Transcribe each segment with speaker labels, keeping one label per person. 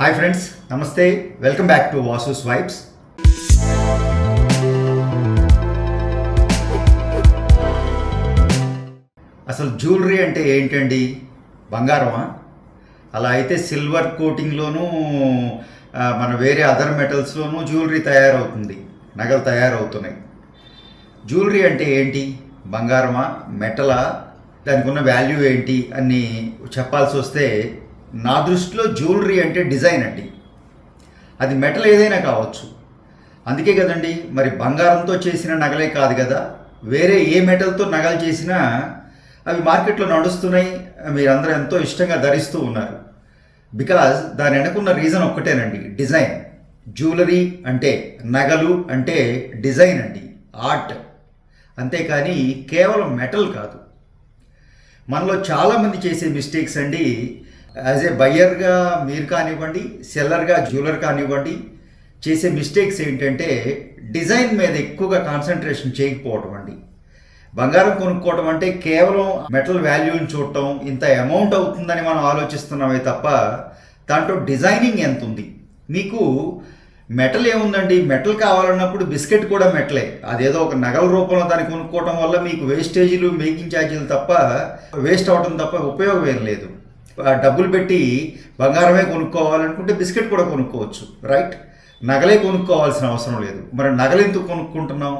Speaker 1: Hi friends నమస్తే welcome back to Vasu swipes అసలు jewellery అంటే ఏంటండి? బంగారమా? అలా అయితే సిల్వర్ కోటింగ్లోనూ మన వేరే అదర్ మెటల్స్లోనూ జ్యువెలరీ తయారవుతుంది. నగలు తయారవుతున్నాయి. జ్యువెలరీ అంటే ఏంటి? బంగారమా? మెటలా దానికి ఉన్న వాల్యూ ఏంటి? అని చెప్పాల్సి వస్తే నా దృష్టిలో జ్యువెలరీ అంటే డిజైన్ అండి. అది మెటల్ ఏదైనా కావచ్చు. అందుకే కదండి మరి బంగారంతో చేసిన నగలే కాదు కదా. వేరే ఏ మెటల్తో నగలు చేసినా అవి మార్కెట్లో నడుస్తున్నాయి. మీరందరూ ఎంతో ఇష్టంగా ధరిస్తూ ఉన్నారు. బికాజ్ దాని వెనకున్న రీజన్ ఒక్కటేనండి డిజైన్. జ్యువెలరీ అంటే నగలు అంటే డిజైన్ అండి ఆర్ట్. అంతేకాని కేవలం మెటల్ కాదు. మనలో చాలామంది చేసే మిస్టేక్స్ అండి యాజ్ ఏ బయ్యర్గా మీరు కానివ్వండి సెల్లర్గా జ్యువెలర్ కానివ్వండి చేసే మిస్టేక్స్ ఏంటంటే డిజైన్ మీద ఎక్కువగా కాన్సన్ట్రేషన్ చేయకపోవడం అండి. బంగారం కొనుక్కోవడం అంటే కేవలం మెటల్ వాల్యూని చూడటం ఇంత అమౌంట్ అవుతుందని మనం ఆలోచిస్తున్నామే తప్ప దాంట్లో డిజైనింగ్ ఎంత ఉంది? మీకు మెటల్ ఏముందండి? మెటల్ కావాలన్నప్పుడు బిస్కెట్ కూడా మెటలే అదేదో ఒక నగల రూపంలో దాన్ని కొనుక్కోవడం వల్ల మీకు వేస్టేజీలు మేకింగ్ ఛార్జీలు తప్ప వేస్ట్ అవడం తప్ప ఉపయోగం ఏం లేదు. డబ్బులు పెట్టి బంగారమే కొనుక్కోవాలనుకుంటే బిస్కెట్ కూడా కొనుక్కోవచ్చు రైట్ నగలే కొనుక్కోవాల్సిన అవసరం లేదు. మరి నగలు ఎందుకు కొనుక్కుంటున్నాం?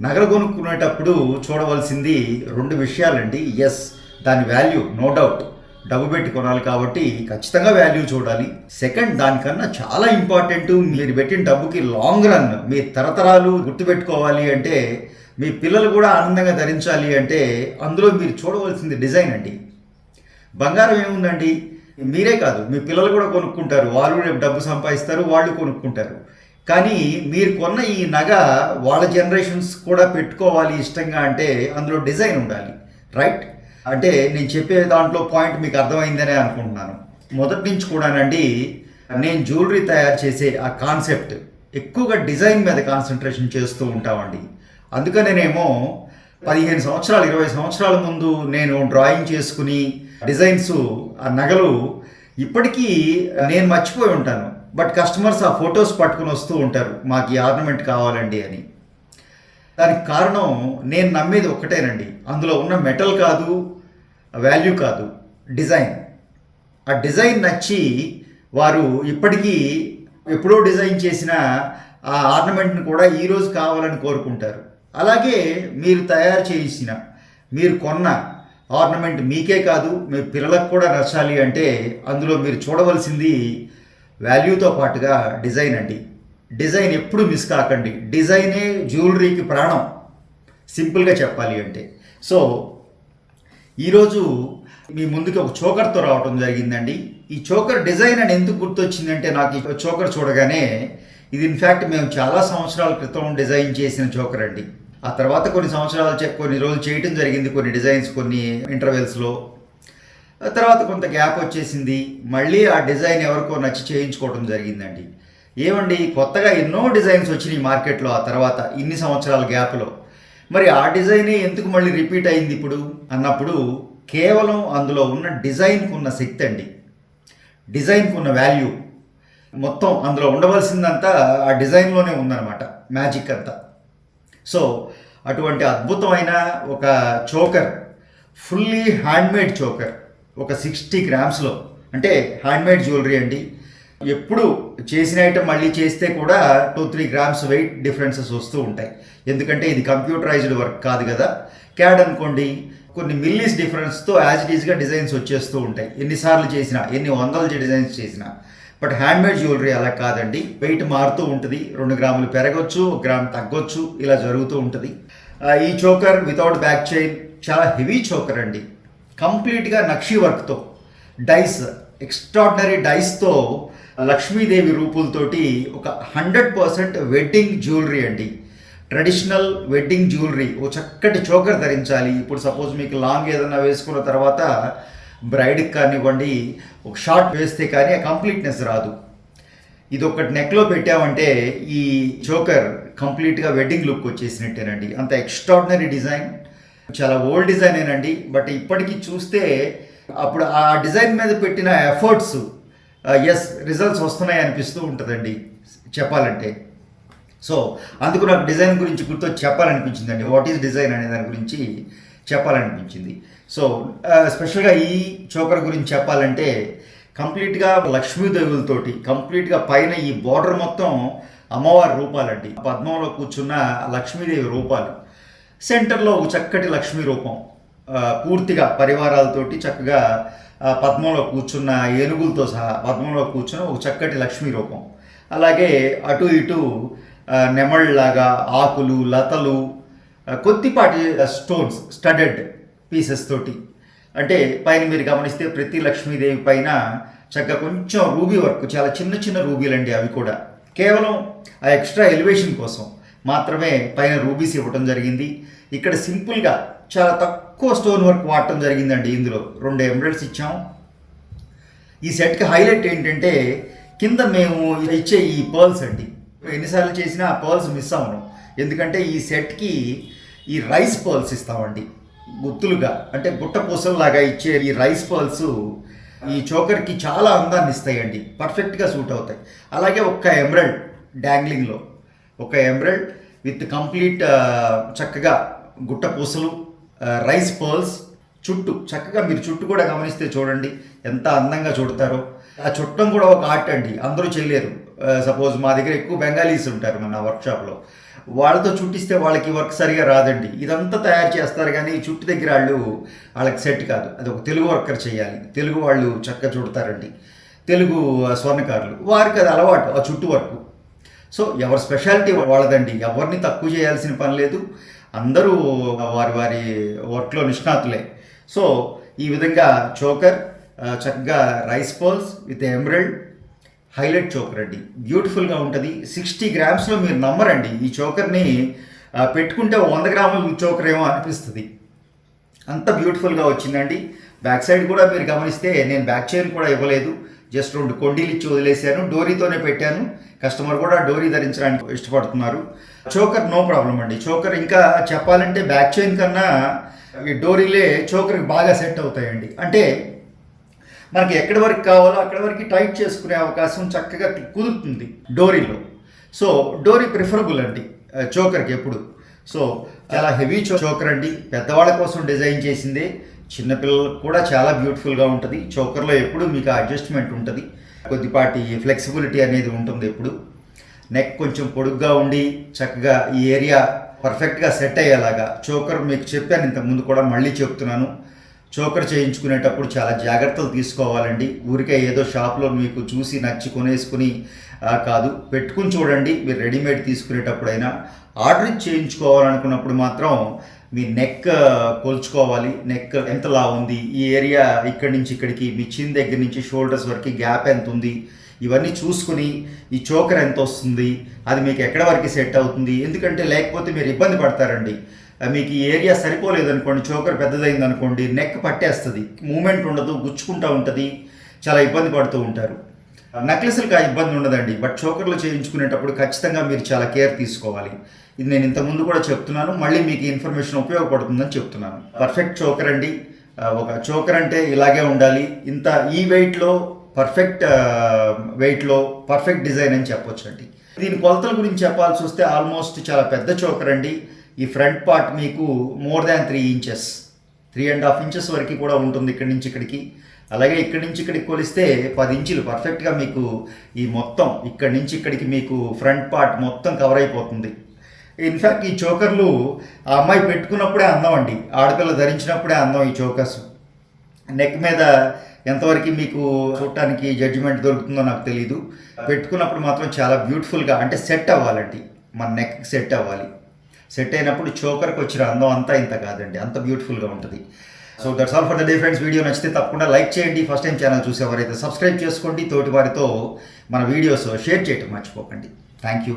Speaker 1: నగలు కొనుక్కునేటప్పుడు చూడవలసింది రెండు విషయాలండి. ఎస్ దాని వాల్యూ నో డౌట్ డబ్బు పెట్టి కొనాలి కాబట్టి ఖచ్చితంగా వాల్యూ చూడాలి. సెకండ్ దానికన్నా చాలా ఇంపార్టెంట్ మీరు పెట్టిన డబ్బుకి లాంగ్ రన్ మీ తరతరాలు గుర్తుపెట్టుకోవాలి అంటే మీ పిల్లలు కూడా ఆనందంగా ధరించాలి అంటే అందులో మీరు చూడవలసింది డిజైన్ అండి. బంగారం ఏముందండి? మీరే కాదు మీ పిల్లలు కూడా కొనుక్కుంటారు. వాళ్ళు రేపు డబ్బు సంపాదిస్తారు వాళ్ళు కొనుక్కుంటారు. కానీ మీరు కొన్న ఈ నగ వాళ్ళ జనరేషన్స్ కూడా పెట్టుకోవాలి ఇష్టంగా అంటే అందులో డిజైన్ ఉండాలి. రైట్ అంటే నేను చెప్పే దాంట్లో పాయింట్ మీకు అర్థమైందనే అనుకుంటున్నాను. మొదటి నుంచి కూడానండి నేను జ్యువెలరీ తయారు చేసే ఆ కాన్సెప్ట్ ఎక్కువగా డిజైన్ మీద కాన్సన్ట్రేషన్ చేస్తూ ఉంటామండి. అందుకనేనేమో పదిహేను సంవత్సరాలు ఇరవై సంవత్సరాల ముందు నేను డ్రాయింగ్ చేసుకుని డిజైన్స్ ఆ నగలు ఇప్పటికీ నేను మర్చిపోయి ఉంటాను. బట్ కస్టమర్స్ ఆ ఫొటోస్ పట్టుకుని వస్తూ ఉంటారు మాకు ఈ ఆర్నమెంట్ కావాలండి అని. దానికి కారణం నేను నమ్మేది ఒక్కటేనండి. అందులో ఉన్న మెటల్ కాదు వాల్యూ కాదు డిజైన్. ఆ డిజైన్ నచ్చి వారు ఇప్పటికీ ఎప్పుడో డిజైన్ చేసిన ఆ ఆర్నమెంట్ని కూడా ఈరోజు కావాలని కోరుకుంటారు. అలాగే మీరు తయారు చేసిన మీరు కొన్న ఆర్నమెంట్ మీకే కాదు మీ పిల్లలకు కూడా నచ్చాలి అంటే అందులో మీరు చూడవలసింది వాల్యూతో పాటుగా డిజైన్ అండి. డిజైన్ ఎప్పుడు మిస్ కాకండి. డిజైనే జ్యువెలరీకి ప్రాణం. సింపుల్గా చెప్పాలి అంటే. సో ఈరోజు మీ ముందుకి ఒక చోకర్తో రావడం జరిగిందండి. ఈ చోకర్ డిజైన్ అని ఎందుకు గుర్తొచ్చిందంటే నాకు ఈ చోకర్ చూడగానే ఇది ఇన్ఫ్యాక్ట్ మేము చాలా సంవత్సరాల క్రితం డిజైన్ చేసిన చోకర్ అండి. ఆ తర్వాత కొన్ని సంవత్సరాలు చే- కొన్ని రోజులు చేయటం జరిగింది కొన్ని డిజైన్స్ కొన్ని ఇంటర్వెల్స్లో ఆ తర్వాత కొంత గ్యాప్ వచ్చేసింది. మళ్ళీ ఆ డిజైన్ ఎవరికో నచ్చి చేయించుకోవడం జరిగిందండి. ఏమండి కొత్తగా ఎన్నో డిజైన్స్ వచ్చినాయి మార్కెట్లో ఆ తర్వాత ఇన్ని సంవత్సరాల గ్యాప్లో మరి ఆ డిజైనే ఎందుకు మళ్ళీ రిపీట్ అయింది ఇప్పుడు? అన్నప్పుడు కేవలం అందులో ఉన్న డిజైన్కు ఉన్న శక్తి అండి. డిజైన్కు ఉన్న వాల్యూ. మొత్తం అందులో ఉండవలసిందంతా ఆ డిజైన్లోనే ఉందన్నమాట. మ్యాజిక్ అంతా. సో అటువంటి అద్భుతమైన ఒక చోకర్ ఫుల్లీ హ్యాండ్మేడ్ చోకర్ ఒక సిక్స్టీ గ్రామ్స్లో. అంటే హ్యాండ్మేడ్ జ్యువెలరీ అండి. ఎప్పుడు చేసిన ఐటమ్ మళ్ళీ చేస్తే కూడా two three grams weight differences వస్తూ ఉంటాయి. ఎందుకంటే ఇది కంప్యూటరైజ్డ్ వర్క్ కాదు కదా. క్యాడ్ అనుకోండి కొన్ని మిల్లీస్ డిఫరెన్స్తో యాజ్ ఇట్ ఈజ్గా డిజైన్స్ వచ్చేస్తూ ఉంటాయి. ఎన్నిసార్లు చేసినా ఎన్ని వందల డిజైన్స్ చేసినా. బట్ హ్యాండ్మేడ్ జ్యువెలరీ అలా కాదండి. వెయిట్ మారుతూ ఉంటుంది. రెండు గ్రాములు పెరగచ్చు ఒక గ్రామ్ తగ్గొచ్చు ఇలా జరుగుతూ ఉంటుంది. ఈ చోకర్ వితౌట్ బ్యాక్ చైన్ చాలా హెవీ చోకర్ అండి. కంప్లీట్గా నక్షీ వర్క్తో డైస్ ఎక్స్ట్రాడినరీ డైస్తో లక్ష్మీదేవి రూపులతోటి ఒక హండ్రెడ్ పర్సెంట్ వెడ్డింగ్ జ్యువెలరీ అండి. ట్రెడిషనల్ వెడ్డింగ్ జ్యువెలరీ ఓ చక్కటి చోకర్ ధరించాలి. ఇప్పుడు సపోజ్ మీకు లాంగ్ ఏదైనా వేసుకున్న తర్వాత బ్రైడ్కి కానివ్వండి ఒక షార్ట్ వేస్తే కానీ ఆ కంప్లీట్నెస్ రాదు. ఇది ఒకటి నెక్లో పెట్టామంటే ఈ చోకర్ కంప్లీట్గా వెడ్డింగ్ లుక్ వచ్చేసినట్టేనండి. అంత ఎక్స్ట్రాడినరీ డిజైన్. చాలా ఓల్డ్ డిజైనేనండి బట్ ఇప్పటికీ చూస్తే అప్పుడు ఆ డిజైన్ మీద పెట్టిన ఎఫర్ట్స్ ఎస్ రిజల్ట్స్ వస్తున్నాయి అనిపిస్తూ ఉంటుందండి చెప్పాలంటే. సో అందుకు నాకు డిజైన్ గురించి గుర్తొచ్చి చెప్పాలనిపించిందండి. వాట్ ఈస్ డిజైన్ అనే దాని గురించి చెప్పాలనిపించింది. సో స్పెషల్గా uh, ఈ చోకర్ గురించి చెప్పాలంటే కంప్లీట్గా లక్ష్మీదేవులతోటి కంప్లీట్గా పైన ఈ బార్డర్ మొత్తం అమ్మవారి రూపాలండి. పద్మంలో కూర్చున్న లక్ష్మీదేవి రూపాలు. సెంటర్లో ఒక చక్కటి లక్ష్మీ రూపం. Uh, పూర్తిగా పరివారాలతోటి చక్కగా uh, పద్మంలో కూర్చున్న ఏనుగులతో సహా పద్మంలో కూర్చున్న ఒక చక్కటి లక్ష్మీ రూపం. అలాగే అటు ఇటు నెమళ్ళలాగా ఆకులు లతలు కొద్దిపాటి స్టోన్స్ స్టడెడ్ పీసెస్ తోటి. అంటే పైన మీరు గమనిస్తే ప్రతి లక్ష్మీదేవి పైన చక్కగా కొంచెం రూబీ వర్క్ చాలా చిన్న చిన్న రూబీలండి అవి కూడా. కేవలం ఆ ఎక్స్ట్రా ఎలివేషన్ కోసం మాత్రమే పైన రూబీస్ ఇవ్వటం జరిగింది. ఇక్కడ సింపుల్గా చాలా తక్కువ స్టోన్ వర్క్ వాడటం జరిగిందండి ఇందులో. రెండు ఎంబ్రాయిడ్స్ ఇచ్చాం. ఈ సెట్కి హైలైట్ ఏంటంటే కింద మేము ఇచ్చే ఈ పర్ల్స్ అండి. ఎన్నిసార్లు చేసినా ఆ పర్ల్స్ మిస్ అవ్వను. ఎందుకంటే ఈ సెట్కి ఈ రైస్ పర్ల్స్ ఇస్తామండి. గుత్తులుగా అంటే గుట్ట పూసల్లాగా ఇచ్చే ఈ రైస్ పర్ల్స్ ఈ చోకర్కి చాలా అందాన్ని ఇస్తాయండి. పర్ఫెక్ట్గా సూట్ అవుతాయి. అలాగే ఒక్క ఎమరల్డ్ డాంగ్లింగ్లో ఒక ఎమరల్డ్ విత్ కంప్లీట్ చక్కగా గుట్ట పూసలు రైస్ పర్ల్స్ చుట్టు చక్కగా మీరు చుట్టు కూడా గమనిస్తే చూడండి ఎంత అందంగా చూడతారో. ఆ చుట్టం కూడా ఒక ఆర్ట్ అండి. అందరూ చేయలేరు. సపోజ్ మా దగ్గర ఎక్కువ బెంగాలీస్ ఉంటారు మన వర్క్షాప్లో వాళ్ళతో చుట్టిస్తే వాళ్ళకి వర్క్ సరిగా రాదండి. ఇదంతా తయారు చేస్తారు కానీ ఈ చుట్టు దగ్గర వాళ్ళు వాళ్ళకి సెట్ కాదు. అది ఒక తెలుగు వర్కర్ చేయాలి. తెలుగు వాళ్ళు చక్కగా చుడతారండి. తెలుగు స్వర్ణకారులు. వారికి అది అలవాటు ఆ చుట్టు వర్క్ సో ఎవరి స్పెషాలిటీ వాళ్ళదండి. ఎవరిని తక్కువ చేయాల్సిన పని లేదు. అందరూ వారి వారి వర్క్లో నిష్ణాతులే. సో ఈ విధంగా చోకర్ చక్కగా rice pearls with emerald highlight choker అండి. బ్యూటిఫుల్గా ఉంటుంది. సిక్స్టీ గ్రామ్స్లో మీరు నమ్మరండి. ఈ చోకర్ని పెట్టుకుంటే వంద గ్రాముల చోకర్ ఏమో అనిపిస్తుంది. అంత బ్యూటిఫుల్గా వచ్చిందండి. బ్యాక్ సైడ్ కూడా మీరు గమనిస్తే నేను బ్యాక్ చైన్ కూడా ఇవ్వలేదు. జస్ట్ రెండు కొండీలు ఇచ్చి వదిలేశాను. డోరీతోనే పెట్టాను. కస్టమర్ కూడా డోరీ ధరించడానికి ఇష్టపడుతున్నారు. చోకర్ నో ప్రాబ్లం అండి. చోకర్ ఇంకా చెప్పాలంటే బ్యాక్ చైన్ కన్నా ఈ డోరీలే చోకర్కి బాగా సెట్ అవుతాయండి. అంటే మనకి ఎక్కడి వరకు కావాలో అక్కడి వరకు టైట్ చేసుకునే అవకాశం చక్కగా కుదురుతుంది డోరీలో. సో డోరీ ప్రిఫరబుల్ అండి. చోకర్కి ఎప్పుడు. సో చాలా హెవీ చో చోకర్ అండి. పెద్దవాళ్ళ కోసం డిజైన్ చేసిందే. చిన్నపిల్లలకు కూడా చాలా బ్యూటిఫుల్గా ఉంటుంది. చోకర్లో ఎప్పుడు మీకు అడ్జస్ట్మెంట్ ఉంటుంది. కొద్దిపాటి ఫ్లెక్సిబిలిటీ అనేది ఉంటుంది ఎప్పుడు. నెక్ కొంచెం పొడుగ్గా ఉండి చక్కగా ఈ ఏరియా పర్ఫెక్ట్గా సెట్ అయ్యేలాగా. చోకర్ మీకు చెప్పాను ఇంతకు ముందు కూడా మళ్ళీ చెప్తున్నాను. చోకర్ చేయించుకునేటప్పుడు చాలా జాగ్రత్తలు తీసుకోవాలండి. ఊరికే ఏదో షాప్లో మీకు చూసి నచ్చి కొనేసుకుని కాదు పెట్టుకుని చూడండి. మీరు రెడీమేడ్ తీసుకునేటప్పుడైనా ఆర్డర్ ఇచ్చి చేయించుకోవాలనుకున్నప్పుడు మాత్రం మీ నెక్ కొలుచుకోవాలి. నెక్ ఎంతలా ఉంది ఈ ఏరియా ఇక్కడి నుంచి ఇక్కడికి మీ చిన్ దగ్గర నుంచి షోల్డర్స్ వరకు గ్యాప్ ఎంత ఉంది ఇవన్నీ చూసుకుని ఈ చోకర్ ఎంత వస్తుంది అది మీకు ఎక్కడ వరకు సెట్ అవుతుంది? ఎందుకంటే లేకపోతే మీరు ఇబ్బంది పడతారండి. మీకు ఈ ఏరియా సరిపోలేదు అనుకోండి చోకర్ పెద్దదైంది అనుకోండి నెక్ పట్టేస్తుంది మూమెంట్ ఉండదు గుచ్చుకుంటూ ఉంటుంది చాలా ఇబ్బంది పడుతూ ఉంటారు. నెక్లెస్లకు ఆ ఇబ్బంది ఉండదండి బట్ చోకర్లు చేయించుకునేటప్పుడు ఖచ్చితంగా మీరు చాలా కేర్ తీసుకోవాలి. ఇది నేను ఇంతకుముందు కూడా చెప్తున్నాను మళ్ళీ మీకు ఇన్ఫర్మేషన్ ఉపయోగపడుతుందని చెప్తున్నాను. పర్ఫెక్ట్ చోకర్ అండి. ఒక చోకర్ అంటే ఇలాగే ఉండాలి. ఇంత ఈ వెయిట్లో పర్ఫెక్ట్ వెయిట్లో పర్ఫెక్ట్ డిజైన్ అని చెప్పొచ్చండి. దీని కొలతల గురించి చెప్పాల్సి వస్తే ఆల్మోస్ట్ చాలా పెద్ద చోకర్ అండి. ఈ ఫ్రంట్ పార్ట్ మీకు more than three inches three and half inches వరకు కూడా ఉంటుంది ఇక్కడి నుంచి ఇక్కడికి. అలాగే ఇక్కడి నుంచి ఇక్కడికి కొలిస్తే పది ఇంచులు పర్ఫెక్ట్గా మీకు ఈ మొత్తం ఇక్కడి నుంచి ఇక్కడికి మీకు ఫ్రంట్ పార్ట్ మొత్తం కవర్ అయిపోతుంది. ఇన్ఫ్యాక్ట్ ఈ చోకర్లు ఆ అమ్మాయి పెట్టుకున్నప్పుడే అందం అండి. ఆడపిల్ల ధరించినప్పుడే అందం ఈ చోకర్స్. నెక్ మీద ఎంతవరకు మీకు చూడటానికి జడ్జిమెంట్ దొరుకుతుందో నాకు తెలియదు పెట్టుకున్నప్పుడు మాత్రం చాలా బ్యూటిఫుల్గా అంటే సెట్ అవ్వాలండి. మన నెక్ సెట్ అవ్వాలి. సెట్ అయినప్పుడు చోకర్కి వచ్చిన అందం అంతా ఇంత కాదండి. అంత బ్యూటిఫుల్గా ఉంటుంది. So that's all for the day friends video నచ్చితే తప్పకుండా లైక్ చేయండి. ఫస్ట్ టైం ఛానల్ చూసేవారైతే సబ్స్క్రైబ్ చేసుకోండి. తోటి వారితో మన వీడియోస్ షేర్ చేయటం మర్చిపోకండి. Thank you